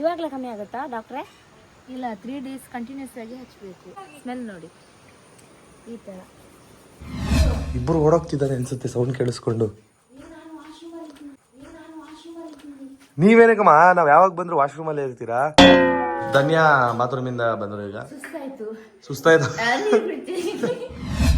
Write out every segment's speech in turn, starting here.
ಇವಾಗಲೇ ಕಮ್ಮಿ ಆಗುತ್ತಾ ಡಾಕ್ಟ್ರೆ? ಇಲ್ಲ ತ್ರೀ ಡೇಸ್ ಕಂಟಿನ್ಯೂಸ್ ಆಗಿ ಹಚ್ಚಬೇಕು ಸ್ಮೆಲ್ ನೋಡಿ. ಈ ಥರ ಇಬ್ಬರು ಓಡೋಗ್ತಿದ್ದಾರೆ ಅನ್ಸುತ್ತೆ ಸೌಂಡ್ ಕೇಳಿಸ್ಕೊಂಡು. ನೀವೇನಕ್ಕಮ್ಮ ನಾವ್ ಯಾವಾಗ ಬಂದ್ರು ವಾಶ್ರೂಮ್ ಅಲ್ಲೇ ಇರ್ತೀರಾ? ಧನ್ಯಾ ಬಾತ್ರೂಮ್ ಇಂದ ಬಂದ್ರು ಈಗ. ಸುಸ್ತಾಯ್ತು.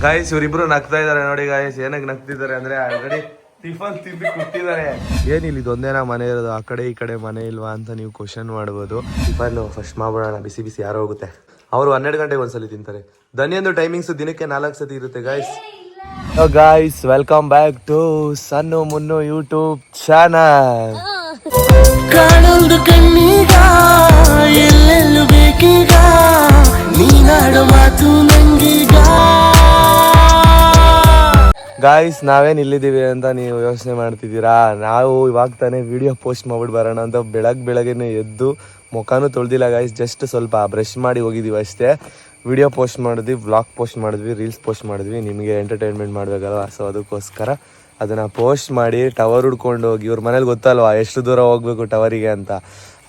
ಗಾಯಸ್ ಇವ್ರಿಬ್ರು ನಗ್ತಾ ಇದಾರೆ ನೋಡಿ ಗಾಯಸ್ ಏನಕ್ಕೆ ನಗ್ತಿದ್ದಾರೆ ಅಂದ್ರೆ ಆಲ್ರೆಡಿ ಟಿಫನ್ ತಿಂದು ಕೂತಿದ್ದಾರೆ. ಏನಿಲ್ಲ ಇದೊಂದೇನ ಮನೆ ಇರೋದು. ಆ ಕಡೆ ಈ ಕಡೆ ಮನೆ ಇಲ್ವಾ ಅಂತ ನೀವು ಕ್ವಶನ್ ಮಾಡ್ಬೋದು. ಟಿಫನ್ ಫಸ್ಟ್ ಮಾಡ್ಬಿಡೋಣ ಬಿಸಿ ಬಿಸಿ ಯಾರೋ ಹೋಗುತ್ತೆ. ಅವರು ಹನ್ನೆರಡು ಗಂಟೆಗೆ ಒಂದ್ಸಲಿ ತಿಂತಾರೆ. ಧನಿಯಂದು ಟೈಮಿಂಗ್ಸ್ ದಿನಕ್ಕೆ ನಾಲ್ಕು ಸತಿ ಇರುತ್ತೆ guys guys welcome back to Sannu Munnu YouTube channel ಕಾಣೊಂದು ಕಣ್ಣೀಗ ಎಲ್ಲೆಲ್ಲೂ ಬೇಕೀಗ ನೀನಾಡೋ ಮಾತು ನಂಗೀಗ. ಗಾಯ್ಸ್ ನಾವೇನು ಇಲ್ಲಿದ್ದೀವಿ ಅಂತ ನೀವು ಯೋಚನೆ ಮಾಡ್ತಿದ್ದೀರಾ? ನಾವು ಇವಾಗ ತಾನೇ ವಿಡಿಯೋ ಪೋಸ್ಟ್ ಮಾಡ್ಬಿಟ್ಟು ಬರೋಣ ಅಂತ ಬೆಳಗ್ಗೆ ಬೆಳಗ್ಗೆನೆ ಎದ್ದು ಮುಖನೂ ತೊಳ್ದಿಲ್ಲ ಗಾಯ್ಸ್ ಜಸ್ಟ್ ಸ್ವಲ್ಪ ಬ್ರಷ್ ಮಾಡಿ ಹೋಗಿದ್ದೀವಿ ಅಷ್ಟೇ. ವಿಡಿಯೋ ಪೋಸ್ಟ್ ಮಾಡಿದ್ವಿ ವ್ಲಾಗ್ ಪೋಸ್ಟ್ ಮಾಡಿದ್ವಿ ರೀಲ್ಸ್ ಪೋಸ್ಟ್ ಮಾಡಿದ್ವಿ, ನಿಮಗೆ ಎಂಟರ್ಟೈನ್ಮೆಂಟ್ ಮಾಡಬೇಕಲ್ವ? ಸೊ ಅದಕ್ಕೋಸ್ಕರ ಅದನ್ನು ಪೋಸ್ಟ್ ಮಾಡಿ ಟವರ್ ಹುಡ್ಕೊಂಡು ಹೋಗಿ, ಇವ್ರ ಮನೇಲಿ ಗೊತ್ತಲ್ವಾ? ಎಷ್ಟು ದೂರ ಹೋಗಬೇಕು ಟವರಿಗೆ ಅಂತ?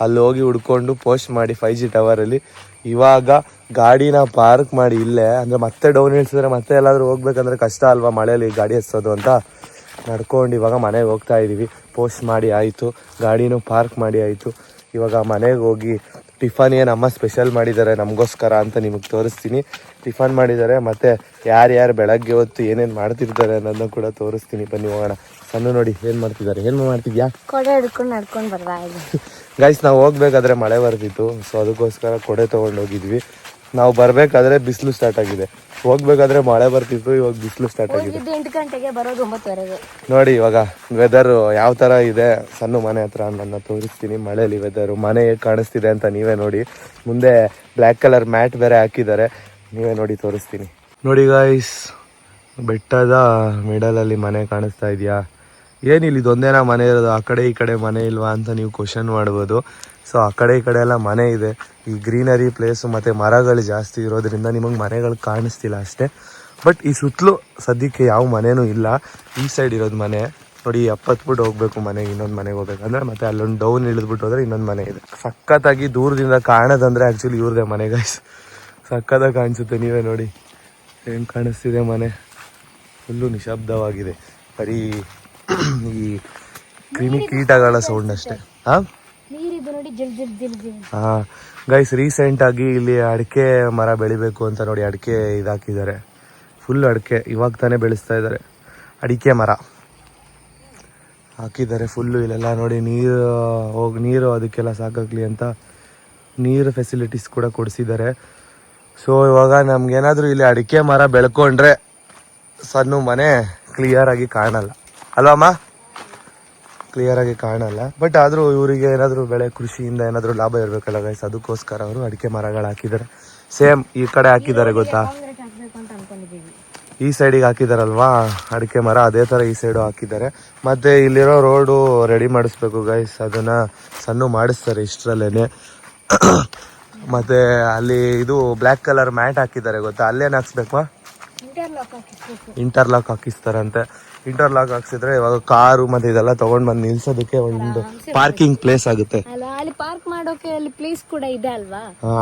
ಅಲ್ಲಿ ಹೋಗಿ ಹುಡ್ಕೊಂಡು ಪೋಸ್ಟ್ ಮಾಡಿ ಫೈ ಜಿ ಟವರಲ್ಲಿ ಇವಾಗ ಗಾಡಿನ ಪಾರ್ಕ್ ಮಾಡಿ ಇಲ್ಲೇ, ಅಂದ್ರೆ ಮತ್ತೆ ಡೌನ್ ಇಳಿಸಿದ್ರೆ ಮತ್ತೆ ಎಲ್ಲಾದರೂ ಹೋಗ್ಬೇಕಂದ್ರೆ ಕಷ್ಟ ಅಲ್ವಾ ಮಳೆಯಲ್ಲಿ ಗಾಡಿ ಹಚ್ಚೋದು ಅಂತ? ನಡ್ಕೊಂಡು ಇವಾಗ ಮನೆಗೆ ಹೋಗ್ತಾ ಇದ್ದೀವಿ ಪೋಸ್ಟ್ ಮಾಡಿ ಆಯಿತು. ಗಾಡಿನೂ ಪಾರ್ಕ್ ಮಾಡಿ ಆಯಿತು. ಇವಾಗ ಮನೆಗೆ ಹೋಗಿ ಟಿಫನ್ ಏನು ಅಮ್ಮ ಸ್ಪೆಷಲ್ ಮಾಡಿದ್ದಾರೆ ನಮಗೋಸ್ಕರ ಅಂತ ನಿಮಗೆ ತೋರಿಸ್ತೀನಿ. ಟಿಫನ್ ಮಾಡಿದ್ದಾರೆ ಮತ್ತು ಯಾರ್ಯಾರು ಬೆಳಗ್ಗೆ ಹೊತ್ತು ಏನೇನು ಮಾಡ್ತಿರ್ತಾರೆ ಅನ್ನೋದನ್ನು ಕೂಡ ತೋರಿಸ್ತೀನಿ. ಬನ್ನಿ ಹೋಗೋಣ. ಸಣ್ಣ ನೋಡಿ ಏನು ಮಾಡ್ತಿದ್ದಾರೆ? ಏನು ಮಾಡ್ತಿದ್ಯಾ? ಕೊಡೆ ಹಿಡ್ಕೊಂಡು ನಡ್ಕೊಂಡು ಗೈಸ್ ನಾವು ಹೋಗ್ಬೇಕಾದ್ರೆ ಮಳೆ ಬರ್ತಿತ್ತು ಸೊ ಅದಕ್ಕೋಸ್ಕರ ಕೊಡೆ ತೊಗೊಂಡು ಹೋಗಿದ್ವಿ ನಾವು ಬರಬೇಕಾದ್ರೆ ಬಿಸಿಲು ಸ್ಟಾರ್ಟ್ ಆಗಿದೆ. ಹೋಗ್ಬೇಕಾದ್ರೆ ಮಳೆ ಬರ್ತಿತ್ತು ಇವಾಗ ಬಿಸಿಲು ಸ್ಟಾರ್ಟ್ ಆಗಿದೆ. ಹೋಗಿದ್ದು ಎಂಟು ಗಂಟೆಗೆ ಬರೋದು ಒಂಬತ್ತುವರೆಗೆ. ನೋಡಿ ಇವಾಗ ವೆದರ್ ಯಾವ ತರ ಇದೆ ಸಣ್ಣ ಮನೆ ಹತ್ರ ನನ್ನ ತೋರಿಸ್ತೀನಿ ಮಳೆಯಲ್ಲಿ ವೆದರ್ ಮನೆ ಹೇಗೆ ಕಾಣಿಸ್ತಿದೆ ಅಂತ ನೀವೇ ನೋಡಿ. ಮುಂದೆ ಬ್ಲ್ಯಾಕ್ ಕಲರ್ ಮ್ಯಾಟ್ ಬೇರೆ ಹಾಕಿದ್ದಾರೆ ನೀವೇ ನೋಡಿ ತೋರಿಸ್ತೀನಿ. ನೋಡಿ ಗಾಯ್ಸ್ ಬೆಟ್ಟದ ಮಿಡಲಲ್ಲಿ ಮನೆ ಕಾಣಿಸ್ತಾ ಇದೆಯಾ? ಏನಿಲ್ಲ ಇದೊಂದೇನಾ ಮನೆ ಇರೋದು, ಆ ಕಡೆ ಈ ಕಡೆ ಮನೆ ಇಲ್ವಾ ಅಂತ ನೀವು ಕ್ವಶನ್ ಮಾಡ್ಬೋದು. ಸೊ ಆ ಕಡೆ ಈ ಕಡೆ ಎಲ್ಲ ಮನೆ ಇದೆ. ಈ ಗ್ರೀನರಿ ಪ್ಲೇಸು ಮತ್ತು ಮರಗಳು ಜಾಸ್ತಿ ಇರೋದ್ರಿಂದ ನಿಮಗೆ ಮನೆಗಳು ಕಾಣಿಸ್ತಿಲ್ಲ ಅಷ್ಟೇ. ಬಟ್ ಈ ಸುತ್ತಲೂ ಸದ್ಯಕ್ಕೆ ಯಾವ ಮನೆನೂ ಇಲ್ಲ. ಈ ಸೈಡ್ ಇರೋದು ಮನೆ. ನೋಡಿ ಎಪ್ಪತ್ಬಿಟ್ಟು ಹೋಗ್ಬೇಕು ಮನೆಗೆ, ಇನ್ನೊಂದು ಮನೆಗೆ ಹೋಗ್ಬೇಕಂದ್ರೆ ಮತ್ತೆ ಅಲ್ಲೊಂದು ಡೌನ್ ಇಳಿದ್ಬಿಟ್ಟು ಹೋದ್ರೆ ಇನ್ನೊಂದು ಮನೆ ಇದೆ. ಸಖತ್ತಾಗಿ ದೂರದಿಂದ ಕಾಣೋದಂದರೆ ಆ್ಯಕ್ಚುಲಿ ಇವ್ರದೇ ಮನೆ ಗೈಸ್ ಸಖತ್ತಾಗಿ ಕಾಣಿಸುತ್ತೆ, ನೀವೇ ನೋಡಿ. ಹೆಂಗೆ ಕಾಣಿಸ್ತಿದೆ ಮನೆ. ಫುಲ್ಲು ನಿಶಬ್ದವಾಗಿದೆ. ಬರೀ ಈ ಕ್ರಿಮಿ ಕೀಟಗಳ ಸೌಂಡ್ ಅಷ್ಟೇ. ಹಾಂ? ಗೈಸ್ ರೀಸೆಂಟ್ ಆಗಿ ಇಲ್ಲಿ ಅಡಿಕೆ ಮರ ಬೆಳಿಬೇಕು ಅಂತ ನೋಡಿ ಅಡಿಕೆ ಇದಾಕಿದ್ದಾರೆ. ಫುಲ್ ಅಡಿಕೆ. ಇವಾಗ ತಾನೇ ಬೆಳೆಸ್ತಾ ಇದ್ದಾರೆ. ಅಡಿಕೆ ಮರ. ಹಾಕಿದ್ದಾರೆ ಫುಲ್ಲು ಇಲ್ಲೆಲ್ಲ ನೋಡಿ ನೀರು ಹೋಗಿ ನೀರು ಅದಕ್ಕೆಲ್ಲ ಸಾಕಾಗ್ಲಿ ಅಂತ ನೀರು ಫೆಸಿಲಿಟೀಸ್ ಕೂಡ ಕೊಡಿಸಿದ್ದಾರೆ. ಸೊ ಇವಾಗ ನಮ್ಗೇನಾದರೂ ಇಲ್ಲಿ ಅಡಿಕೆ ಮರ ಬೆಳ್ಕೊಂಡ್ರೆ ಸಣ್ಣ ಮನೆ ಕ್ಲಿಯರ್ ಆಗಿ ಕಾಣಲ್ಲ. ಅಲ್ವಮ್ಮ ಕ್ಲಿಯರ್ ಆಗಿ ಕಾಣಲ್ಲ. ಬಟ್ ಆದ್ರೂ ಇವರಿಗೆ ಏನಾದ್ರು ಬೆಳೆ ಕೃಷಿಯಿಂದ ಏನಾದ್ರು ಲಾಭ ಇರ್ಬೇಕಲ್ಲ ಗೈಸ್ ಅದಕ್ಕೋಸ್ಕರ ಅವರು ಅಡಿಕೆ ಮರಗಳು ಹಾಕಿದ್ದಾರೆ. ಸೇಮ್ ಈ ಕಡೆ ಹಾಕಿದ್ದಾರೆ ಗೊತ್ತಾ? ಈ ಸೈಡಿಗೆ ಹಾಕಿದಾರಲ್ವಾ? ಅಡಿಕೆ ಮರ ಅದೇ ತರ ಈ ಸೈಡು ಹಾಕಿದ್ದಾರೆ. ಮತ್ತೆ ಇಲ್ಲಿರೋ ರೋಡು ರೆಡಿ ಮಾಡಿಸ್ಬೇಕು ಗೈಸ್ ಅದನ್ನ ಸಣ್ಣ ಮಾಡಿಸ್ತಾರೆ ಇಷ್ಟರಲ್ಲೇನೆ. ಮತ್ತೆ ಅಲ್ಲಿ ಇದು ಬ್ಲ್ಯಾಕ್ ಕಲರ್ ಮ್ಯಾಟ್ ಹಾಕಿದ್ದಾರೆ ಗೊತ್ತಾ? ಅಲ್ಲೇನು ಹಾಕ್ಸ್ಬೇಕು ಇಂಟರ್ಲಾಕ್ ಹಾಕಿಸ್ತಾರಂತೆ. ಇಂಟರ್ಲಾಕ್ ಹಾಕ್ಸಿದ್ರೆ ಇವಾಗ ಕಾರು ಮತ್ತೆ ಇದೆಲ್ಲ ತಗೊಂಡ್ ಬಂದು ನಿಲ್ಸೋದಕ್ಕೆ ಒಂದು ಪಾರ್ಕಿಂಗ್ ಪ್ಲೇಸ್ ಆಗುತ್ತೆ. ಅಲ್ಲ ಅಲ್ಲಿ ಪಾರ್ಕ್ ಮಾಡೋಕೆ ಅಲ್ಲಿ ಪ್ಲೇಸ್ ಕೂಡ ಇದೆ ಅಲ್ವಾ?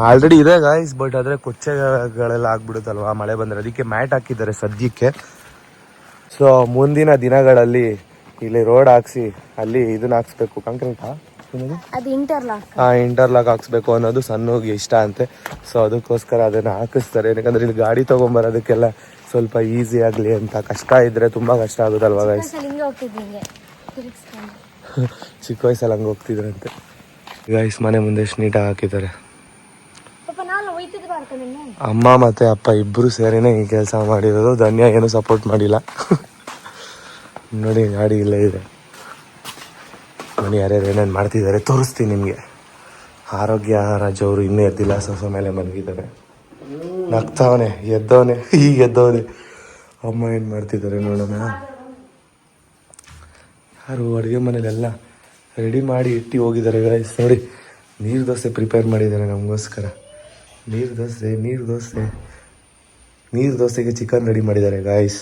ಆಲ್ರೆಡಿ ಇದೆ ಗಾಯ್ಸ್ ಬಟ್ ಆದ್ರೆ ಕೊಚ್ಚೆಗಳೆಲ್ಲ ಆಗ್ಬಿಡುತ್ತಲ್ವಾ? ಮಳೆ ಬಂದ್ರೆ. ಅದಕ್ಕೆ ಮ್ಯಾಟ್ ಹಾಕಿದ್ದಾರೆ ಸದ್ಯಕ್ಕೆ. ಸೊ ಮುಂದಿನ ದಿನಗಳಲ್ಲಿ ಇಲ್ಲಿ ರೋಡ್ ಹಾಕ್ಸಿ ಅಲ್ಲಿ ಇದನ್ನ ಹಾಕ್ಸ್ಬೇಕು. ಕಾಂಕ್ರೀಟ್ ಅದು ಇಂಟರ್ಲಾಕ್ ಇಂಟರ್ಲಾಕ್ ಹಾಕ್ಸ್ಬೇಕು ಅನ್ನೋದು ಸಣ್ಣಗೆ ಇಷ್ಟ ಅಂತೆ. ಸೊ ಅದಕ್ಕೋಸ್ಕರ ಅದನ್ನ ಹಾಕಿಸ್ತಾರೆ. ಯಾಕಂದ್ರೆ ಇಲ್ಲಿ ಗಾಡಿ ತಗೊಂಬರೋದಕ್ಕೆಲ್ಲ ಸ್ವಲ್ಪ ಈಸಿ ಆಗಲಿ ಅಂತ ಕಷ್ಟ ಇದ್ರೆ ತುಂಬಾ ಕಷ್ಟ ಆಗುದಲ್ವಾ ಗೈಸ್ ಚಿಕ್ಕ ವಯಸ್ಸಲ್ಲಿ ಹಂಗೆ ಹೋಗ್ತಿದ್ರಂತೆ. ಗೈಸ್ ಮನೆ ಮುಂದೆ ನೀಟಾಗಿ ಹಾಕಿದ್ದಾರೆ. ಅಮ್ಮ ಮತ್ತೆ ಅಪ್ಪ ಇಬ್ರು ಸೇರಿನೇ ಈ ಕೆಲಸ ಮಾಡಿರೋದು. ಧನ್ಯ ಏನು ಸಪೋರ್ಟ್ ಮಾಡಿಲ್ಲ. ನೋಡಿ ಗಾಡಿ ಇಲ್ಲೇ ಇದೆ. ನೋಡಿ ಯಾರ್ಯಾರು ಏನೇನು ಮಾಡ್ತಿದ್ದಾರೆ ತೋರಿಸ್ತೀನಿ ನಿಮಗೆ. ಆರೋಗ್ಯ ರಾಜವರು ಇನ್ನೂ ಎದ್ದಿಲ್ಲ ಸೊಸೆ ಮೇಲೆ ಮಲಗಿದ್ದಾರೆ. ನಗ್ತಾವನೆ ಎದ್ದವನೆ ಈಗ ಎದ್ದವನೆ. ಅಮ್ಮ ಏನು ಮಾಡ್ತಿದ್ದಾರೆ ನೋಡೋಣ ಯಾರು ಅಡುಗೆ ಮನೇಲೆಲ್ಲ ರೆಡಿ ಮಾಡಿ ಇಟ್ಟು ಹೋಗಿದ್ದಾರೆ ಗೈಸ್ ನೋಡಿ ನೀರು ದೋಸೆ ಪ್ರಿಪೇರ್ ಮಾಡಿದ್ದಾರೆ ನಮಗೋಸ್ಕರ. ನೀರು ದೋಸೆ ನೀರು ದೋಸೆ. ನೀರು ದೋಸೆಗೆ ಚಿಕನ್ ರೆಡಿ ಮಾಡಿದ್ದಾರೆ ಗಾಯ್ಸ್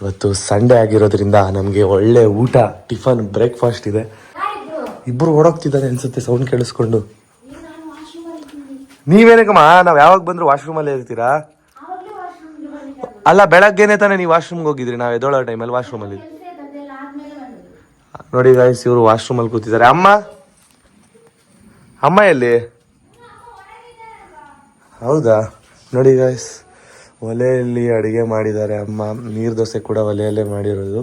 ಇವತ್ತು ಸಂಡೇ ಆಗಿರೋದ್ರಿಂದ ನಮಗೆ ಒಳ್ಳೆ ಊಟ ಟಿಫನ್ ಬ್ರೇಕ್ಫಾಸ್ಟ್ ಇದೆ. ಇಬ್ಬರು ಓಡೋಗ್ತಿದ್ದಾರೆ ಅನ್ಸುತ್ತೆ ಸೌಂಡ್ ಕೇಳಿಸ್ಕೊಂಡು. ನೀವೇನಕ್ಕಮ್ಮ ನಾವು ಯಾವಾಗ ಬಂದ್ರು ವಾಶ್ರೂಮ್ ಅಲ್ಲೇ ಇರ್ತೀರಾ? ಅಲ್ಲ ಬೆಳಗ್ಗೆನೆ ತಾನೇ ನೀವು ವಾಶ್ರೂಮ್ಗೆ ಹೋಗಿದ್ರಿ ನಾವ್ ಎದೋಳೋ ಟೈಮಲ್ಲಿ ವಾಶ್ರೂಮ್ ಅಲ್ಲಿ ನೋಡಿ ಗಾಯ್ಸ್ ಇವರು ವಾಶ್ರೂಮ್ ಅಲ್ಲಿ ಕೂತಿದ್ದಾರೆ. ಅಮ್ಮ? ಅಮ್ಮ ಎಲ್ಲಿ? ಹೌದಾ? ನೋಡಿ ಗಾಯ್ಸ್ ಒಲೆಯಲ್ಲಿ ಅಡುಗೆ ಮಾಡಿದ್ದಾರೆ ಅಮ್ಮ. ನೀರು ದೋಸೆ ಕೂಡ ಒಲೆಯಲ್ಲೇ ಮಾಡಿರೋದು.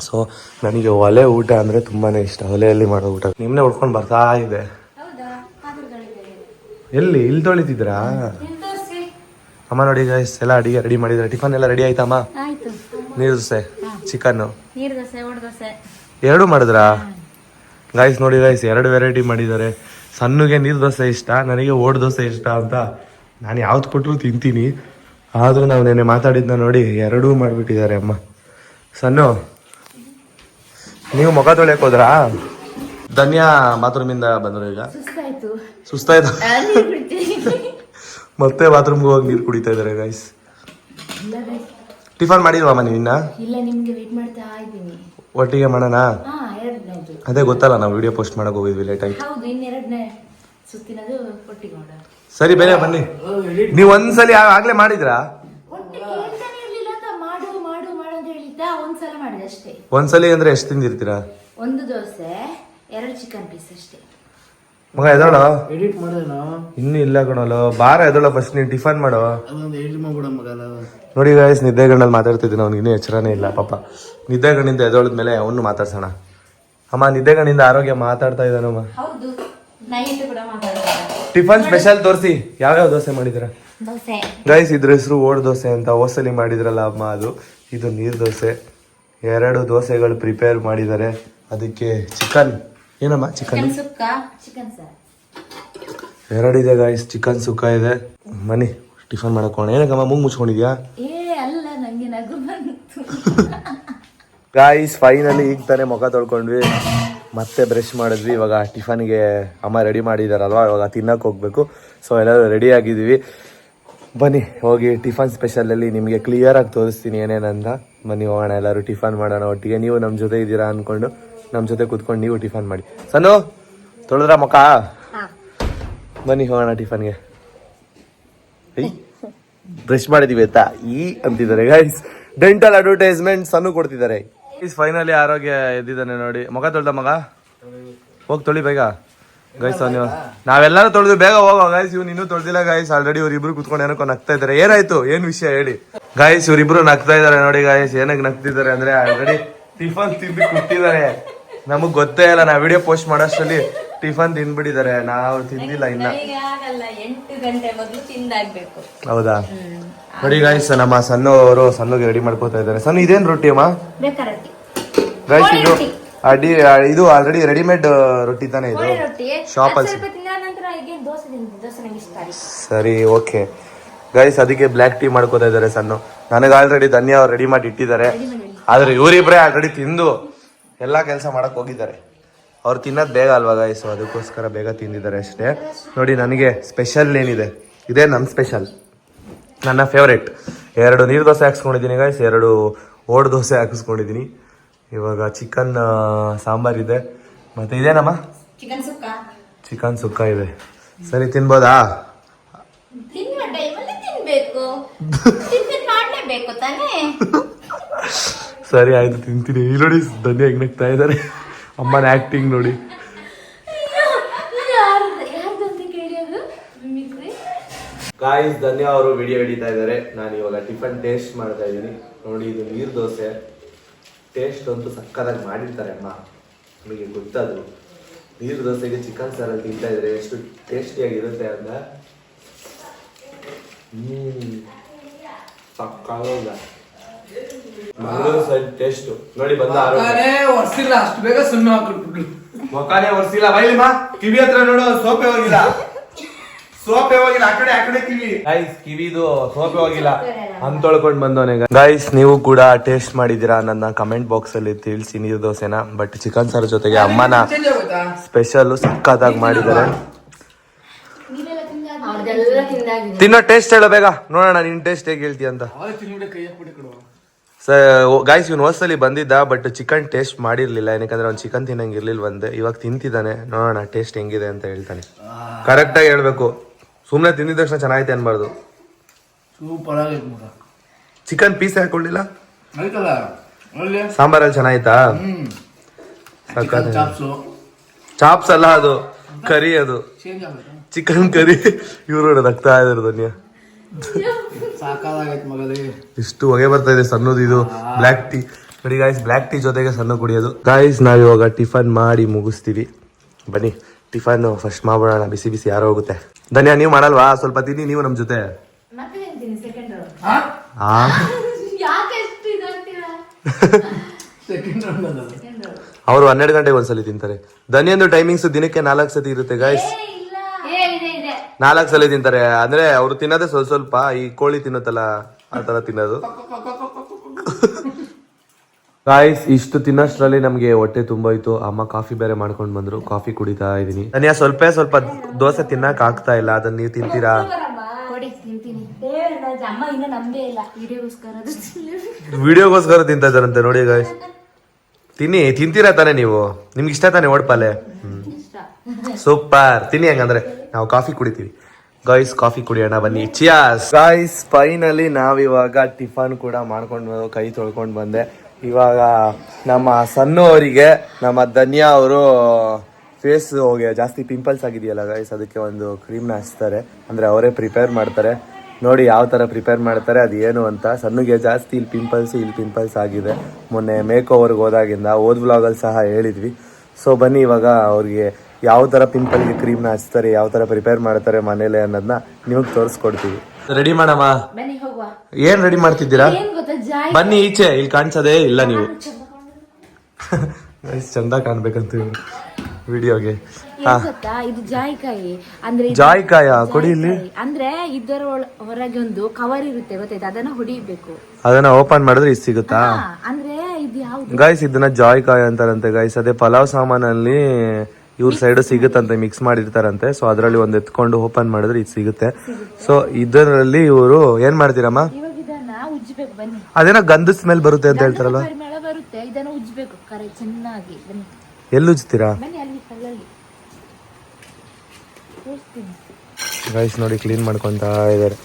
ಸೊ ನನಗೆ ಒಲೆ ಊಟ ಅಂದರೆ ತುಂಬಾ ಇಷ್ಟ. ಒಲೆಯಲ್ಲಿ ಮಾಡೋ ಊಟ. ನಿಮ್ಮನ್ನೇ ಉಡ್ಕೊಂಡು ಬರ್ತಾ ಇದೆ. ಎಲ್ಲಿ? ಇಲ್ಲಿ ತೊಳಿತಿದ್ರಾ ಅಮ್ಮ ನೋಡಿ ಗೈಸ್ ಎಲ್ಲ ಅಡಿಗೆ ರೆಡಿ ಮಾಡಿದ್ರೆ ಟಿಫನ್ ಎಲ್ಲ ರೆಡಿ ಆಯ್ತಮ್ಮ ಆಯ್ತು. ನೀರು ದೋಸೆ ಚಿಕನ್ ಎರಡು ಮಾಡಿದ್ರಾ? ಗೈಸ್ ನೋಡಿ ಗೈಸ್ ಎರಡು ವೆರೈಟಿ ಮಾಡಿದ್ದಾರೆ. ಸಣ್ಣಗೆ ನೀರು ದೋಸೆ ಇಷ್ಟ ನನಗೆ ಓಡ್ ದೋಸೆ ಇಷ್ಟ ಅಂತ ನಾನು ಯಾವ್ದು ಕೊಟ್ಟರು ತಿಂತೀನಿ. ಆದರೂ ನಾವು ನೆನ್ನೆ ಮಾತಾಡಿದ್ನ ನೋಡಿ ಎರಡೂ ಮಾಡಿಬಿಟ್ಟಿದ್ದಾರೆ ಅಮ್ಮ. ಸಣ್ಣ ನೀವು ಮೊಗ ತೊಳೆಯಕ್ಕೆ ಹೋದ್ರಾ? ಧನ್ಯ ಬಾತ್ರೂಮಿಂದ ಬಂದರು ಈಗ. ಸುಸ್ತಾಯ್ತು ಮತ್ತೆ ಬಾತ್ರೂಮ್ಗೆ ಹೋಗಿ ನೀರು ಕುಡಿತಾ ಇದಾರೆ guys. ಟಿಫನ್ ಮಾಡಿಲ್ವಾ ಮನೆ ಇನ್ನ ಇಲ್ಲ ನಿಮ್ಗೆ ವೇಟ್ ಮಾಡ್ತಾ ಇದ್ದೀನಿ. ಒಟ್ಟಿಗೆ ಮಾಡೋಣ? ಅದೇ ಗೊತ್ತಲ್ಲ ನಾವು ವಿಡಿಯೋ ಪೋಸ್ಟ್ ಮಾಡಕ್ ಹೋಗಿದ್ವಿ ಲೇಟ್ ಆಯ್ತು. ಹೌದು ಇನ್ನೆರಡನೇ ಸುತ್ತಿನದು ಒಟ್ಟಿಗೆ ಮಾಡ ಸರಿ ಬೇರೆ ಬನ್ನಿ. ನೀವು ಒಂದ್ಸಲಿ ಆಗ್ಲೇ ಮಾಡಿದ್ರಾ? ಒಂದ್ಸಲಿ ಅಂದ್ರೆ ಎಷ್ಟು ತಿಂದಿರ್ತೀರಾ? ಒಂದು ದೋಸೆ ಎರಡು ಚಿಕನ್ ಪೀಸ್ ಅಷ್ಟೇ. ಮಗ ಎದೋಳ ಎಡಿಟ್ ಮಾಡೋಣ. ಇನ್ನು ಇಲ್ಲ ಕಣಲ್ಲ ಬಾರ ಎದೋಳ ಫಸ್ಟ್ ನೀನು ಟಿಫನ್ ಮಾಡೋ. ಅದೊಂದು ಎಡಿಟ್ ಮಾಡ್ಬಿಡ ಮಗಲ್ಲ ನೋಡಿ ಗಾಯಸ್ ನಿದ್ದೆಗಣ್ಣಲ್ಲಿ ಮಾತಾಡ್ತಿದ್ದೀನಿ ಅವ್ನಿಗೆ ಇನ್ನೂ ಎಚ್ಚರನೇ ಇಲ್ಲ ಪಾಪ. ನಿದ್ದೆಗಣ್ಣಿಂದ ಎದೋಳದ ಮೇಲೆ ಅವನು ಮಾತಾಡ್ಸೋಣ. ಅಮ್ಮ ನಿದ್ದೆಗಣ್ಣಿಂದ ಆರೋಗ್ಯ ಮಾತಾಡ್ತಾ ಇದ್ದಾನಮ್ಮ ಹೌದು ನೈಟ್ ಕೂಡ ಮಾತಾಡ್ತಾರೆ ಟಿಫನ್ ಸ್ಪೆಷಲ್ ತೋರಿಸಿ. ಯಾವ್ಯಾವ ದೋಸೆ ಮಾಡಿದ್ರ ದೋಸೆ. ಗೈಸ್ ಇದ್ರ ಹೆಸರು ಓಡ್ ದೋಸೆ ಅಂತ ಹೋಸಲಿ ಮಾಡಿದ್ರಲ್ಲ ಅಮ್ಮ ಅದು. ಇದು ನೀರು ದೋಸೆ. ಎರಡು ದೋಸೆಗಳು ಪ್ರಿಪೇರ್ ಮಾಡಿದ್ದಾರೆ. ಅದಕ್ಕೆ ಚಿಕನ್ ಏನಮ್ಮ ಚಿಕನ್? ಸುಕ್ಕ ಚಿಕನ್ ಸಾರ್. ಎರಡಿದೆ ಗಾಯ್ಸ್ ಚಿಕನ್ ಸುಕ್ಕ ಇದೆ. ಮನಿ ಟಿಫನ್ ಮಾಡಕೋಣ ಏನಕ್ಕಮ್ಮ ಮೂಗ್ ಮುಚ್ಕೊಂಡಿದ್ಯಾ? ಏ ಅಲ್ಲ ನಂಗೆ ನಗು ಬಂತು. ಗಾಯ್ಸ್ ಫೈನಲಿ ಈಗ ತಾನೇ ಮುಖ ತೊಳ್ಕೊಂಡ್ವಿ. ಮತ್ತೆ ಬ್ರಷ್ ಮಾಡಿದ್ವಿ. ಇವಾಗ ಟಿಫನ್ಗೆ ಅಮ್ಮ ರೆಡಿ ಮಾಡಿದಾರಲ್ವಾ? ಇವಾಗ ತಿನ್ನಕ್ಕೆ ಹೋಗ್ಬೇಕು. ಸೊ ಎಲ್ಲರೂ ರೆಡಿ ಆಗಿದ್ದೀವಿ. ಬನ್ನಿ ಹೋಗಿ ಟಿಫನ್ ಸ್ಪೆಷಲಲ್ಲಿ ನಿಮಗೆ ಕ್ಲಿಯರಾಗಿ ತೋರಿಸ್ತೀನಿ ಏನೇನಂತ. ಬನ್ನಿ ಹೋಗೋಣ ಎಲ್ಲರೂ ಟಿಫನ್ ಮಾಡೋಣ ಒಟ್ಟಿಗೆ. ನೀವು ನಮ್ಮ ಜೊತೆ ಇದ್ದೀರಾ ಅಂದ್ಕೊಂಡು ನಮ್ಮ ಜೊತೆ ಕೂತ್ಕೊಂಡು ನೀವು ಟಿಫನ್ ಮಾಡಿ. ಸನು ತೊಳೆದ್ರ ಮಕ್ಕ ಬನ್ನಿ ಹೋಗೋಣ ಟಿಫನ್ಗೆ. ಬ್ರಷ್ ಮಾಡಿದೀವಿ ಆಯ್ತಾ? ಈ ಅಂತಿದ್ದಾರೆ ಗೈಸ್ ಡೆಂಟಲ್ ಅಡ್ವರ್ಟೈಸ್ಮೆಂಟ್ ಸನ್ನು ಕೊಡ್ತಿದ್ದಾರೆ. ಫೈನಲಿ ಆರೋಗ್ಯ ಎದ್ದಿದ್ದಾನೆ ನೋಡಿ. ಮಗ ತೊಳ್ದ ಮಗ? ಹೋಗಿ ತೊಳಿ ಬೇಗ. ಗೈಸ್ ನೀವು ನಾವೆಲ್ಲರೂ ತೊಳೆದು ಬೇಗ ಹೋಗೋ ಗೈಸ್ ಇವ್ನು ಇನ್ನೂ ತೊಳ್ದಿಲ್ಲ ಗೈಸ್ ಆಲ್ರೆಡಿ ಇವ್ರಿಬ್ರು ಕುತ್ಕೊಂಡು ಏನಕ್ಕೋ ನಗ್ತಾ ಇದ್ದಾರೆ. ಏನಾಯ್ತು? ಏನ್ ವಿಷಯ ಹೇಳಿ. ಗೈಸ್ ಇವ್ರಿಬ್ರು ನಗ್ತಾ ಇದಾರೆ ನೋಡಿ ಗೈಸ್ ಏನಕ್ಕೆ ನಗ್ತಿದ್ದಾರೆ ಅಂದ್ರೆ ಆಲ್ರೆಡಿ ಟಿಫನ್ ತಿಂದು ಕೊಟ್ಟಿದ್ದಾರೆ. ನಮಗ್ ಗೊತ್ತೇ ಇಲ್ಲ ನಾ ವಿಡಿಯೋ ಪೋಸ್ಟ್ ಮಾಡೋಷ್ಟರಲ್ಲಿ ಟಿಫನ್ ತಿಂದ್ಬಿಟ್ಟಿದ್ದಾರೆ ನಾವು ತಿಂದಿಲ್ಲ ಇನ್ನ. ಹೌದಾ? ನೋಡಿ ಗಾಯ್ಸ್ ನಮ್ಮ ಸಣ್ಣವರು ಸಣ್ಣಗೆ ರೆಡಿ ಮಾಡ್ಕೋತಾ ಇದ್ದಾರೆ. ಸಣ್ಣ ಇದೇನ್ ರೊಟ್ಟಿ ಅಮ್ಮ? ಗಾಯ್ಸ್ ಇದು ಅಡಿ ಇದು ಆಲ್ರೆಡಿ ರೆಡಿಮೇಡ್ ರೊಟ್ಟಿ ತಾನೇ ಇದು? ಶಾಪ್ ಅಲ್ಲಿ ಸರಿ ಓಕೆ ಗೈಸ್ ಅದಕ್ಕೆ ಬ್ಲ್ಯಾಕ್ ಟೀ ಮಾಡ್ಕೋತಾ ಇದ್ದಾರೆ ಸಣ್ಣ ನನಗೆ ಆಲ್ರೆಡಿ ಧನ್ಯ ಅವ್ರು ರೆಡಿ ಮಾಡಿ ಇಟ್ಟಿದ್ದಾರೆ. ಆದ್ರೆ ಇವರಿಬ್ರೆ ಆಲ್ರೆಡಿ ತಿಂದು. ಎಲ್ಲಾ ಕೆಲಸ ಮಾಡಕ್ಕೆ ಹೋಗಿದ್ದಾರೆ. ಅವ್ರು ತಿನ್ನೋದು ಬೇಗ ಅಲ್ವಾ ಗೈಸ್ ಅದಕ್ಕೋಸ್ಕರ ಬೇಗ ತಿಂದಿದ್ದಾರೆ ಅಷ್ಟೇ. ನೋಡಿ ನನಗೆ ಸ್ಪೆಷಲ್ ಏನಿದೆ? ಇದೇ ನನ್ನ ಸ್ಪೆಷಲ್ ನನ್ನ ಫೇವ್ರೇಟ್ ಎರಡು ನೀರು ದೋಸೆ ಹಾಕ್ಸ್ಕೊಂಡಿದ್ದೀನಿ ಗಾಯ್ಸ್ ಎರಡು ಓಡ್ ದೋಸೆ ಹಾಕಿಸ್ಕೊಂಡಿದ್ದೀನಿ. ಇವಾಗ ಚಿಕನ್ ಸಾಂಬಾರಿದೆ ಮತ್ತೆ ಇದೇನಮ್ಮ? ಚಿಕನ್ ಸುಕ್ಕ. ಇದೆ. ಸರಿ ತಿನ್ಬೋದಾ? ತಿನ್ಬೇಕು. ಸರಿ ಆಯ್ತು ತಿಂತೀನಿ. ಇಲ್ಲಿ ನೋಡಿ ಧನ್ಯ ಹೆಂಗ್ ನಗ್ತಾ ಇದ್ದಾರೆ. ಅಮ್ಮನ ಆಕ್ಟಿಂಗ್ ನೋಡಿ. ಕಾಯಿಸ್ ಧನ್ಯ ಅವರು ವಿಡಿಯೋ ಹಿಡಿತಾ ಇದ್ದಾರೆ. ನಾನು ಇವಾಗ ಟಿಫನ್ ಟೇಸ್ಟ್ ಮಾಡ್ತಾ ಇದ್ದೀನಿ. ನೋಡಿ ಇದು ನೀರು ದೋಸೆ. ಟೇಸ್ಟ್ ಅಂತೂ ಸಕ್ಕತ್ತಾಗಿ ಮಾಡಿರ್ತಾರೆ ಅಮ್ಮ. ನಿಮಗೆ ಗೊತ್ತದು. ನೀರು ದೋಸೆಗೆ ಚಿಕನ್ ಸಾರಲ್ಲಿ ತಿಂತಾ ಇದ್ರೆ ಎಷ್ಟು ಟೇಸ್ಟಿಯಾಗಿರುತ್ತೆ ಅಂತ. ಹ್ಮ್ ಸಕ್ಕಾಗಲ್ಲ ಮಂಗಳೂರು ಸೈಡ್ ಟೇಸ್ಟ್ ನೋಡಿ ಬಂದ ಆರೋಗ್ಯ. ಒರ್ಸಿಲ್ಲ ಅಷ್ಟು ಬೇಗ ಸುಣ್ಣ ಮೊಕಾನೆ ಒರ್ಸಿಲ್ಲ ಬೈಲಿಮ್ಮ ಕಿವಿ ಹತ್ರ ನೋಡು ಸೋಪೆ ಹೋಗಿಲ್ಲ. ಸೋಪೆ ಹೋಗಿಲ್ಲ ಆ ಕಡೆ ಆ ಕಡೆ ಕಿವಿ. ಗೈಸ್ ಕಿವಿದು ಸೋಪೆ ಹೋಗಿಲ್ಲ. ಅಂತ ತೊಳ್ಕೊಂಡ್ ಗೈಸ್ ನೀವು ಕೂಡ ಟೇಸ್ಟ್ ಮಾಡಿದೀರಾ ನನ್ನ ಕಮೆಂಟ್ ಬಾಕ್ಸ್ ಅಲ್ಲಿ ತಿಳಿಸಿ ನೀರು ದೋಸೆನ. ಬಟ್ ಚಿಕನ್ ಸಾರ್ ಜೊತೆಗೆ ಅಮ್ಮನ ಚೇಂಜ್ ಸ್ಪೆಷಲ್ ಸಕ್ಕತ್ತಾಗಿ ಮಾಡಿದಾರೆ ತಿಂದಾಗಿದೆ ತಿನ್ನೋ ಟೇಸ್ಟ್ ಹೇಳೋ ಬೇಗ. ನೋಡೋಣ ನಿನ್ ಟೇಸ್ಟ್ ಹೇಗೆ ಹೇಳ್ತೀಯ ಅಂತ. ಅವರೇ ತಿನ್ಬಿಡೆ ಕೈ ಹಾಕ್ಬಿಡಿ ಕೊಡುವ ಸ ಗಾಯ್ಸ್ ಇವನು ಹೊಸಲಿ ಬಂದಿದ್ದ ಬಟ್ ಚಿಕನ್ ಟೇಸ್ಟ್ ಮಾಡಿರ್ಲಿಲ್ಲ. ಏನಕ್ಕಂದ್ರೆ ಅವ್ನು ಚಿಕನ್ ತಿನ್ನಂಗಿರ್ಲಿಲ್ಲ ಒಂದೇ. ಇವಾಗ ತಿಂತಿದ್ದಾನೆ. ನೋಡೋಣ ಟೇಸ್ಟ್ ಹೆಂಗಿದೆ ಅಂತ ಹೇಳ್ತಾನೆ. ಕರೆಕ್ಟಾಗಿ ಹೇಳಬೇಕು. ಸುಮ್ಮನೆ ತಿಂದಿದ ತಕ್ಷಣ ಚೆನ್ನಾಗೈತೆ ಅನ್ಬಾರ್ದು. ಚಿಕನ್ ಪೀಸ್ ಹಾಕೊಂಡಿಲ್ಲ? ಸಾಂಬಾರಲ್ಲಿ ಚೆನ್ನಾಯ್ತಾ ಚಾಪ್ಸ್ ಅಲ್ಲ ಅದು. ಕರಿ ಅದು. Chicken curry. ಇವ್ರು ರಕ್ತ ಇದ್ರ ಧನ್ಯ ಸಾಕಾಗೈತೆ ಮಗಲೇ ಇಷ್ಟು ಹೊಗೆ ಬರ್ತಾ ಇದೆ ಸಣ್ಣದು ಇದು. ಬ್ಲ್ಯಾಕ್ ಟೀ ನೋಡಿ ಗಾಯ್ಸ್ ಬ್ಲ್ಯಾಕ್ ಟೀ ಜೊತೆಗೆ ಸಣ್ಣ ಕುಡಿಯೋದು. ಗಾಯ್ಸ್ ನಾವಿವಾಗ ಟಿಫನ್ ಮಾಡಿ ಮುಗಿಸ್ತೀವಿ. ಬನ್ನಿ ಟಿಫನ್ ಫಸ್ಟ್ ಮಾಡ್ಬಿಡೋಣ. ಬಿಸಿ ಬಿಸಿ ಯಾರು ಹೋಗುತ್ತೆ. ಧನ್ಯ ನೀವು ಮಾಡಲ್ವಾ? ಸ್ವಲ್ಪ ತಿನ್ನಿ ನೀವು ನಮ್ಮ ಜೊತೆ. ಮತ್ತೆ ಹೇಳ್ತೀನಿ ಸೆಕೆಂಡ್ ಆ? ಯಾಕೆ ಎಷ್ಟು ಇದು ಅಂತೀರಾ? ಸೆಕೆಂಡ್ ರೌಂಡ್ ಅವರು ಹನ್ನೆರಡು ಗಂಟೆಗೆ ಒಂದ್ಸಲಿ ತಿಂತಾರೆ. ಧನ್ಯಂದು ಟೈಮಿಂಗ್ಸ್ ದಿನಕ್ಕೆ ನಾಲ್ಕು ಸತಿ ಇರುತ್ತೆ ಗಾಯ್ಸ್ ನಾಲ್ಕು ಸಲ ತಿಂತಾರೆ. ಅಂದ್ರೆ ಅವ್ರು ತಿನ್ನೋದೇ ಸ್ವಲ್ಪ ಸ್ವಲ್ಪ ಈ ಕೋಳಿ ತಿನ್ನತ್ತಲ್ಲ ಆ ತರ ತಿನ್ನೋದು. ಗಾಯ್ಸ್ ಇಷ್ಟು ತಿನ್ನೋಷ್ಟ್ರಲ್ಲಿ ನಮ್ಗೆ ಹೊಟ್ಟೆ ತುಂಬೋಯ್ತು ಅಮ್ಮ ಕಾಫಿ ಬೇರೆ ಮಾಡ್ಕೊಂಡು ಬಂದ್ರು. ಕಾಫಿ ಕುಡಿತಾ ಇದೀನಿ. ನಾನು ಸ್ವಲ್ಪ ಸ್ವಲ್ಪ ದೋಸೆ ತಿನ್ನಕ್ ಆಗ್ತಾ ಇಲ್ಲ. ಅದನ್ನ ನೀವು ತಿಂತೀರಾ? ಕೊಡಿ ತಿಂತೀನಿ. ಅಮ್ಮ ಇನ್ನ ನಂಬೇ ಇಲ್ಲ. ವಿಡಿಯೋಗೋಸ್ಕರ ಅದು ವಿಡಿಯೋಗೋಸ್ಕರ ತಿಂತಾ ಇದಾರಂತೆ ನೋಡಿ ಗಾಯ್ಸ್ ತಿನ್ನಿ ತಿಂತೀರಾ ತಾನೇ ನೀವು? ನಿಮ್ಗೆ ಇಷ್ಟ ತಾನೇ ಓಡ್ಪಾಲೆ ಸೂಪರ್ ತಿನ್ನಿ ಹಂಗಂದ್ರೆ. ನಾವು ಕಾಫಿ ಕುಡಿತೀವಿ. ಗಾಯ್ಸ್ ಕಾಫಿ ಕುಡಿಯೋಣ, ಬನ್ನಿ. ಚಿಯಾಸ್ ಗಾಯ್ಸ್ ಫೈನಲಿ ನಾವಿವಾಗ ಟಿಫನ್ ಕೂಡ ಮಾಡ್ಕೊಂಡು ಕೈ ತೊಳ್ಕೊಂಡು ಬಂದೆ. ಇವಾಗ ನಮ್ಮ ಸಣ್ಣವರಿಗೆ ನಮ್ಮ ಧನ್ಯಾ ಅವರು ಫೇಸ್ ಹೋಗಿ ಜಾಸ್ತಿ ಪಿಂಪಲ್ಸ್ ಆಗಿದೆಯಲ್ಲ ಗಾಯ್ಸ್ ಅದಕ್ಕೆ ಒಂದು ಕ್ರೀಮ್ನ ಹಚ್ತಾರೆ ಅಂದರೆ ಅವರೇ ಪ್ರಿಪೇರ್ ಮಾಡ್ತಾರೆ. ನೋಡಿ ಯಾವ ಥರ ಪ್ರಿಪೇರ್ ಮಾಡ್ತಾರೆ, ಅದು ಏನು ಅಂತ. ಸಣ್ಣಗೆ ಜಾಸ್ತಿ ಇಲ್ಲಿ ಪಿಂಪಲ್ಸ್ ಇಲ್ಲಿ ಪಿಂಪಲ್ಸ್ ಆಗಿದೆ. ಮೊನ್ನೆ ಮೇಕ್ ಓವರ್ಗೆ ಹೋದಾಗಿಂದ ಓದ್ ವ್ಲಾಗಲ್ಲಿ ಸಹ ಹೇಳಿದ್ವಿ. ಸೊ ಬನ್ನಿ ಇವಾಗ ಅವ್ರಿಗೆ ಯಾವ ಥರ ಪಿಂಪಲ್ಗೆ ಕ್ರೀಮ್ನ ಹಚ್ತಾರೆ ಯಾವ ಥರ ಪ್ರಿಪೇರ್ ಮಾಡ್ತಾರೆ ಮನೇಲೆ ಅನ್ನೋದನ್ನ ನಿಮಗೆ ತೋರಿಸ್ಕೊಡ್ತೀವಿ. ರೆಡಿ ಮಾಡಮ್ಮ ಬನ್ನಿ ಹೋಗುವ. ಏನ್ ರೆಡಿ ಮಾಡ್ತಿದ್ದೀರಾ? ಏನ್ ಗೊತ್ತಾ ಜಾಯ್ ಬನ್ನಿ ಈಚೆ ಇಲ್ಲಿ ಕಾಣಿಸೋದೇ ಇಲ್ಲ ನೀವು. ಚಂದ ಕಾಣ್ಬೇಕಂತ ವಿಡಿಯೋಗೆ ಏನ್ ಗೊತ್ತಾ ಇದು ಜಾಯಿಕಾಯಿ. ಅಂದ್ರೆ ಇದು ಜಾಯಿಕಾಯ ಕೊಡಿ ಇಲ್ಲಿ. ಅಂದ್ರೆ ಇದರ ಹೊರಗೆ ಒಂದು ಕವರ್ ಇರುತ್ತೆ ಗೊತ್ತಾಯ್ತಾ? ಅದನ್ನ ಹೊಡಿಬೇಕು. ಅದನ್ನ ಓಪನ್ ಮಾಡಿದ್ರೆ ಇದು ಸಿಗುತ್ತಾ? ಅಂದ್ರೆ ಇದು ಯಾವ್ದು? ಗಾಯ್ಸ್ ಇದನ್ನ ಜಾಯಿಕಾಯಿ ಅಂತಾರಂತೆ. ಗಾಯ್ಸ್ ಅದೇ ಪಲಾವ್ ಸಾಮಾನಲ್ಲಿ ಇವ್ರ ಸೈಡ್ ಸಿಗುತ್ತಂತೆ ಮಿಕ್ಸ್ ಮಾಡಿರ್ತಾರಂತೆ. ಸೊ ಅದರಲ್ಲಿ ಒಂದ್ ಎತ್ಕೊಂಡು ಓಪನ್ ಮಾಡಿದ್ರೆ ಇದು ಸಿಗುತ್ತೆ. ಸೊ ಇದರಲ್ಲಿ ಇವರು ಏನ್ ಮಾಡ್ತೀರಮ್ಮ? ಅದೇನೋ ಗಂಧದ ಸ್ಮೆಲ್ ಬರುತ್ತೆ ಅಂತ ಹೇಳ್ತಾರಲ್ಲ. ಎಲ್ಲಿ ಉಜ್ತೀರಾ? ರೈಸ್ ನೋಡಿ ಕ್ಲೀನ್ ಮಾಡ್ಕೊಂತ ಇದ್ದಾರೆ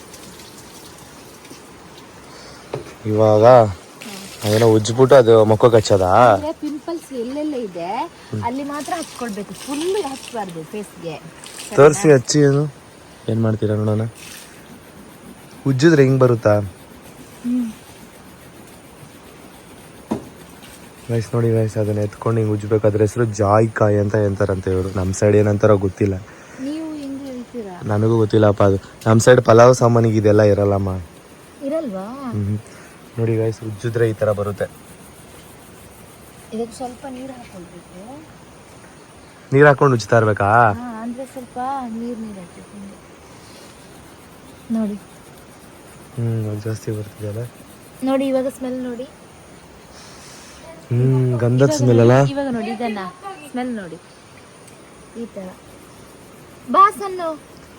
ಇವಾಗ ಅದೇನೋ ಉಜ್ಬಿಟ್ಟು ಅದು ಮೊಕ್ಕ ಕಚ್ಚದ ಅಂದ್ರೆ ಪಿಂಪಲ್ಸ್ ಎಲ್ಲೆಲ್ಲ ಇದೆ. ಅಲ್ಲಿ ಮಾತ್ರ ಹಚ್ಕೊಳ್ಬೇಕು ಫುಲ್ ಹಚ್ಬಾರ್ದು ಫೇಸ್ಗೆ ತೋರಿಸಿ ಹಚ್ಚಿ ಏನು? ಏನ್ ಮಾಡ್ತೀರಾ ನೋಡೋಣ. ಉಜ್ಜಿದ್ರೆ ಹೆಂಗ್ ಬರುತ್ತಾ? ಗೈಸ್ ನೋಡಿ ಗೈಸ್ ಅದನ್ನ ಎತ್ಕೊಂಡು ಹಿಂಗೆ ಉಜ್ಬೇಕು ಅದ್ರ ಹೆಸರು ಜಾಯಿಕಾಯಿ ಅಂತ ಹೇಳ್ತಾರಂತೆ ಇವರು. ನಮ್ಮ ಸೈಡ್ ಏನಂತಾರೋ ಗೊತ್ತಿಲ್ಲ. ನೀವು ಹೆಂಗ್ ಹೇಳ್ತೀರಾ? ನನಗೂ ಗೊತ್ತಿಲ್ಲಪ್ಪ ಅದು. ನಮ್ಮ ಸೈಡ್ ಪಲಾವ್ ಸಾಮಾನಿಗೆ ಇದೆಲ್ಲ ಇರಲ್ಲಮ್ಮ. ಇರಲ್ವಾ. ನೋಡಿ ಗೈಸ್ ಉಜ್ಜಿದ್ರೆ ಈ ತರ ಬರುತ್ತೆ. ಇದಕ್ಕೆ ಸ್ವಲ್ಪ ನೀರು ಹಾಕೊಳ್ಬೇಕು. ನೀರ್ ಹಾಕೊಂಡು ಉಜ್ತಾ ಇರ್ಬೇಕಾ? ಅಂದ್ರೆ ಸ್ವಲ್ಪ ನೀರು ನೀರ್ ನೋಡಿ. ಹ್ಮ್ ಜಾಸ್ತಿ ಬರ್ತಿದೆಯಲ್ಲ ನೋಡಿ ಇವಾಗ ಸ್ಮೆಲ್ ನೋಡಿ. ಹ್ಮ್ ಗಂಧದ ಸ್ಮೆಲ್ ಅಲ್ಲ? ಇವಾಗ ನೋಡಿ ಇದನ್ನ ಸ್ಮೆಲ್ ನೋಡಿ. ಈ ತರ. ಬಾ ಸಣ್ಣ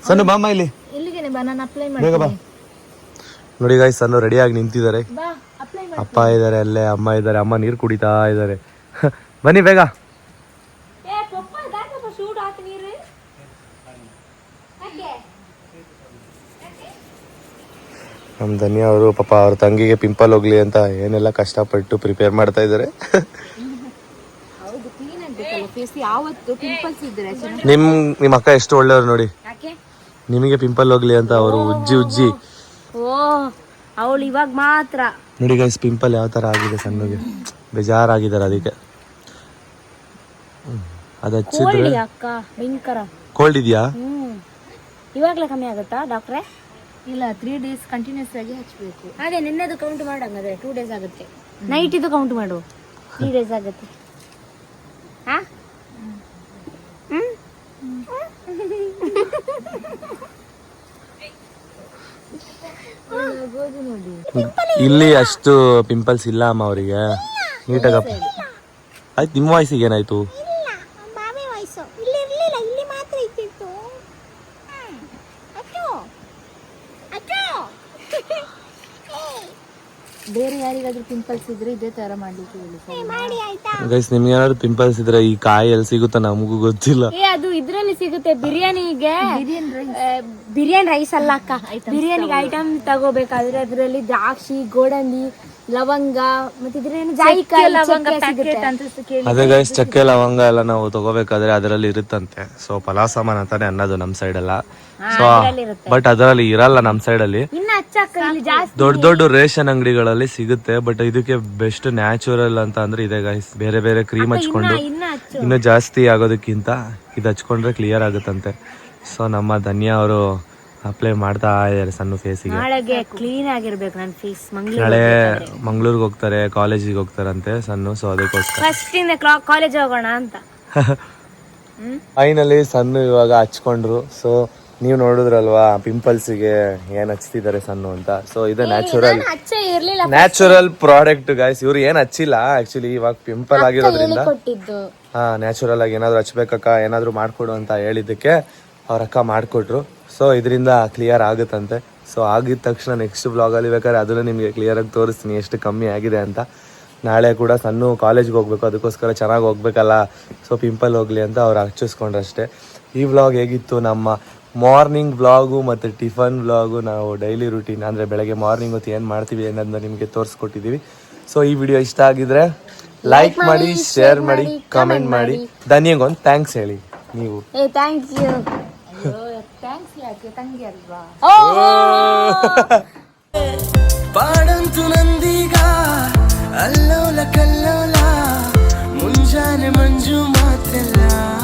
ಸಣ್ಣ ಬಾಮ್ಮ ಇಲ್ಲಿ. ಇಲ್ಲಿಗೆ ಬಾ ನಾನು ಅಪ್ಲೈ ಬೇಗ ಬಾ. ನೋಡಿ ಗಾಯ್ಸ್ ಸಣ್ಣ ರೆಡಿಯಾಗಿ ನಿಂತಿದ್ದಾರೆ. ಅಪ್ಪ ಇದ್ದಾರೆ ಅಲ್ಲೇ ಅಮ್ಮ ಇದ್ದಾರೆ ಅಮ್ಮ ನೀರು ಕುಡಿತಾ ಇದ್ದಾರೆ. ಬನ್ನಿ ಬೇಗ. ನಮ್ಮ ಧನ್ಯ ಅವರು ಪಾಪ ಅವ್ರ ತಂಗಿಗೆ ಪಿಂಪಲ್ ಹೋಗ್ಲಿ ಅಂತ ಏನೆಲ್ಲ ಕಷ್ಟಪಟ್ಟು ಪ್ರಿಪೇರ್ ಮಾಡ್ತಾ ಇದ್ದಾರೆ. ನಿಮ್ ನಿಮ್ಮ ಅಕ್ಕ ಎಷ್ಟು ಒಳ್ಳೆಯವ್ರು ನೋಡಿ. ನಿಮಗೆ ಪಿಂಪಲ್ ಹೋಗ್ಲಿ ಅಂತ ಅವರು ಉಜ್ಜಿ ಉಜ್ಜಿ. ಓ ಅವಳು ಇವಾಗ ಮಾತ್ರ. ನೋಡಿ ಗೈಸ್ ಪಿಂಪಲ್ ಯಾವ ತರ ಆಗಿದೆ ಸಣ್ಣಗೆ. ಬೇಜಾರಾಗಿದ್ದಾರೆ ಅದಕ್ಕೆ. ಅದು ಹಚ್ಚಿದ್ರೆ ಅಕ್ಕ? ಭಯಂಕರ. ಕೋಲ್ಡ್ ಇದೆಯಾ? ಇವಾಗಲೇ ಕಮ್ಮಿ ಆಗುತ್ತಾ ಡಾಕ್ಟ್ರೆ ಇಲ್ಲ ತ್ರೀ ಡೇಸ್ ಕಂಟಿನ್ಯೂಸ್ ಆಗಿ ಹಚ್ಚಬೇಕು ಅದೇ ನಿನ್ನೆದು ಕೌಂಟ್ ಮಾಡಂಗಾದ್ರೆ ಟೂ ಡೇಸ್ ಆಗುತ್ತೆ. ನೈಟ್ ಇದು ಕೌಂಟ್ ಮಾಡು. ತ್ರೀ ಡೇಸ್ ಆಗುತ್ತೆ. ಹಾ ಇಲ್ಲಿ ಅಷ್ಟು ಪಿಂಪಲ್ಸ್ ಇಲ್ಲ ಅಮ್ಮ ಅವರಿಗೆ. ನೀಟಾಗ ಆಯ್ತು ನಿಮ್ಮ ವಾಯ್ಸಿಗೆ ಏನಾಯ್ತು ಮಾಮಿ ವಯಸ್ಸು ಇಲ್ಲಿ ಇರ್ಲಿಲ್ಲ ಇಲ್ಲಿ ಮಾತ್ರ ಇದ್ದಿತ್ತು ಅಚ್ಚು ಅಚ್ಚು ಬೇರೆ ಯಾರಿಗಾದ್ರೂ ಪಿಂಪಲ್ಸ್ ಇದ್ರೆ ಇದೇ ತರ ಮಾಡ್ಲಿಕ್ಕೆ ಹೇಳಿ ಸರಿ ಮಾಡಿ ಆಯ್ತಾ? ಗೈಸ್ ನಿಮ್ಗೆ ಏನಾದ್ರು ಪಿಂಪಲ್ಸ್ ಇದ್ರೆ ಈ ಕಾಯಿ ಎಲ್ಲಿ ಸಿಗುತ್ತೋ? ನಮಗೂ ಗೊತ್ತಿಲ್ಲ. ಏ ಅದು ಇದ್ರಲ್ಲಿ ಸಿಗುತ್ತೆ ಬಿರಿಯಾನಿಗೆ. ಬಿರಿಯಾನಿ ರೈಸ್ ಅಲ್ಲ ಅಕ್ಕ. ಬಿರಿಯಾನಿಗೆ ಐಟಮ್ ತಗೋಬೇಕಾದ್ರೆ ಅದರಲ್ಲಿ ದ್ರಾಕ್ಷಿ ಗೋಡಂಬಿ ಲವಂಗ ಮತ್ತೆ ಅದೇ ಗೈಸ್ ಚಕ್ಕೆ ಲವಂಗ ಎಲ್ಲ ನಾವು ತಗೋಬೇಕಾದ್ರೆ ಅದರಲ್ಲಿ ಇರುತ್ತಂತೆ. ಸೊ ಪಲಾವ್ ಸಾಮಾನ್ ಅಂತಾನೆ ಅನ್ನೋದು ನಮ್ ಸೈಡ್ ಎಲ್ಲ. ಸೊ ಬಟ್ ಅದರಲ್ಲಿ ಇರಲ್ಲ ನಮ್ ಸೈಡ್ ಅಲ್ಲಿ. ಇನ್ನ ಹಚ್ಚಕ್ಕ ಇಲ್ಲಿ ಜಾಸ್ತಿ ದೊಡ್ಡ ದೊಡ್ಡ ರೇಷನ್ ಅಂಗಡಿಗಳಲ್ಲಿ ಸಿಗುತ್ತೆ ಬಟ್ ಇದಕ್ಕೆ ಬೆಸ್ಟ್ ನ್ಯಾಚುರಲ್ ಅಂತ ಅಂದ್ರೆ ಇದೆ ಗೈಸ್ ಬೇರೆ ಬೇರೆ ಕ್ರೀಮ್ ಹಚ್ಕೊಂಡು ಇನ್ನ ಇನ್ನು ಜಾಸ್ತಿ ಆಗೋದಕ್ಕಿಂತ ಇದು ಹಚ್ಕೊಂಡ್ರೆ ಕ್ಲಿಯರ್ ಆಗುತ್ತಂತೆ. ಸೊ ನಮ್ಮ ಧನ್ಯ ಅವರು ಅಪ್ಲೈ ಮಾಡ್ತಾ ಇದ್ದಾರೆ ಸಣ್ಣ ಫೇಸಿಗೆ ನಾಳೆಗೆ ಕ್ಲೀನ್ ಆಗಿರ್ಬೇಕು ನನ್ನ ಫೇಸ್ ನಾಳೆ ಮಂಗ್ಳೂರ್ಗೆ ಹೋಗ್ತಾರೆ ಕಾಲೇಜಿಗೆ ಹೋಗ್ತಾರಂತೆ ಸಣ್ಣ ಸೊ ಅದಕ್ಕೋಸ್ಕರ. ಫಸ್ಟ್ ಇಂದ ಕಾಲೇಜ್ ಹೋಗೋಣ ಅಂತ. ಫೈನಲಿ ಸಣ್ಣ ಇವಾಗ ಹಚ್ಕೊಂಡ್ರು ಸೊ ನೀವು ನೋಡಿದ್ರಲ್ವಾ ಪಿಂಪಲ್ಸಿಗೆ ಏನ್ ಹಚ್ತಿದ್ದಾರೆ ಸಣ್ಣ ಅಂತ. ಸೊ ಇದು ನ್ಯಾಚುರಲ್ ನ್ಯಾಚುರಲ್ ಪ್ರಾಡಕ್ಟ್ ಗಾಯ್ಸ್ ಇವ್ರು ಏನ್ ಹಚ್ಚಿಲ್ಲ ಆಕ್ಚುಲಿ ಇವಾಗ ಪಿಂಪಲ್ ಆಗಿರೋದ್ರಿಂದ. ಹಾ ನ್ಯಾಚುರಲ್ ಆಗಿ ಏನಾದ್ರು ಹಚ್ಬೇಕಕ್ಕ ಏನಾದ್ರು ಮಾಡ್ಕೊಡು ಅಂತ ಹೇಳಿದ್ದಕ್ಕೆ ಅವ್ರ ಅಕ್ಕ ಮಾಡ್ಕೊಟ್ರು. ಸೊ ಇದರಿಂದ ಕ್ಲಿಯರ್ ಆಗುತ್ತಂತೆ. ಸೊ ಆಗಿದ ತಕ್ಷಣ ನೆಕ್ಸ್ಟ್ ಬ್ಲಾಗಲ್ಲಿ ಬೇಕಾದ್ರೆ ಅದನ್ನು ನಿಮಗೆ ಕ್ಲಿಯರ್ ಆಗಿ ತೋರಿಸ್ತೀನಿ ಎಷ್ಟು ಕಮ್ಮಿ ಆಗಿದೆ ಅಂತ. ನಾಳೆ ಕೂಡ ಸಣ್ಣ ಕಾಲೇಜ್ಗೆ ಹೋಗ್ಬೇಕು ಅದಕ್ಕೋಸ್ಕರ ಚೆನ್ನಾಗಿ ಹೋಗ್ಬೇಕಲ್ಲ. ಸೊ ಪಿಂಪಲ್ ಹೋಗ್ಲಿ ಅಂತ ಅವ್ರು ಹಚ್ಚಿಸ್ಕೊಂಡ್ರಷ್ಟೇ. ಈ ವ್ಲಾಗ್ ಹೇಗಿತ್ತು? ನಮ್ಮ ಮಾರ್ನಿಂಗ್ ವ್ಲಾಗು ಮತ್ತು ಟಿಫನ್ ವ್ಲಾಗು ನಾವು ಡೈಲಿ ರುಟೀನ್ ಅಂದರೆ ಬೆಳಗ್ಗೆ ಮಾರ್ನಿಂಗ್ ಹೊತ್ತು ಏನು ಮಾಡ್ತೀವಿ ಅನ್ನೋದನ್ನ ನಿಮಗೆ ತೋರಿಸ್ಕೊಟ್ಟಿದ್ದೀವಿ ಸೊ ಈ ವಿಡಿಯೋ ಇಷ್ಟ ಆಗಿದ್ರೆ ಲೈಕ್ ಮಾಡಿ ಶೇರ್ ಮಾಡಿ ಕಾಮೆಂಟ್ ಮಾಡಿ. ಧನ್ಯಗೊಂದು. ಥ್ಯಾಂಕ್ಸ್ ಹೇಳಿ ನೀವು. ಥ್ಯಾಂಕ್ ಯು ಥ್ಯಾಂಕ್ಸ್ ಯಾಕೆ ತಂಗಿ ಅಲ್ವಾ ಪಾಡಂತು ನಂದೀಗ ಅಲ್ಲೋಲ ಕಲ್ಲೋಲ ಮುಂಜಾನೆ ಮಂಜು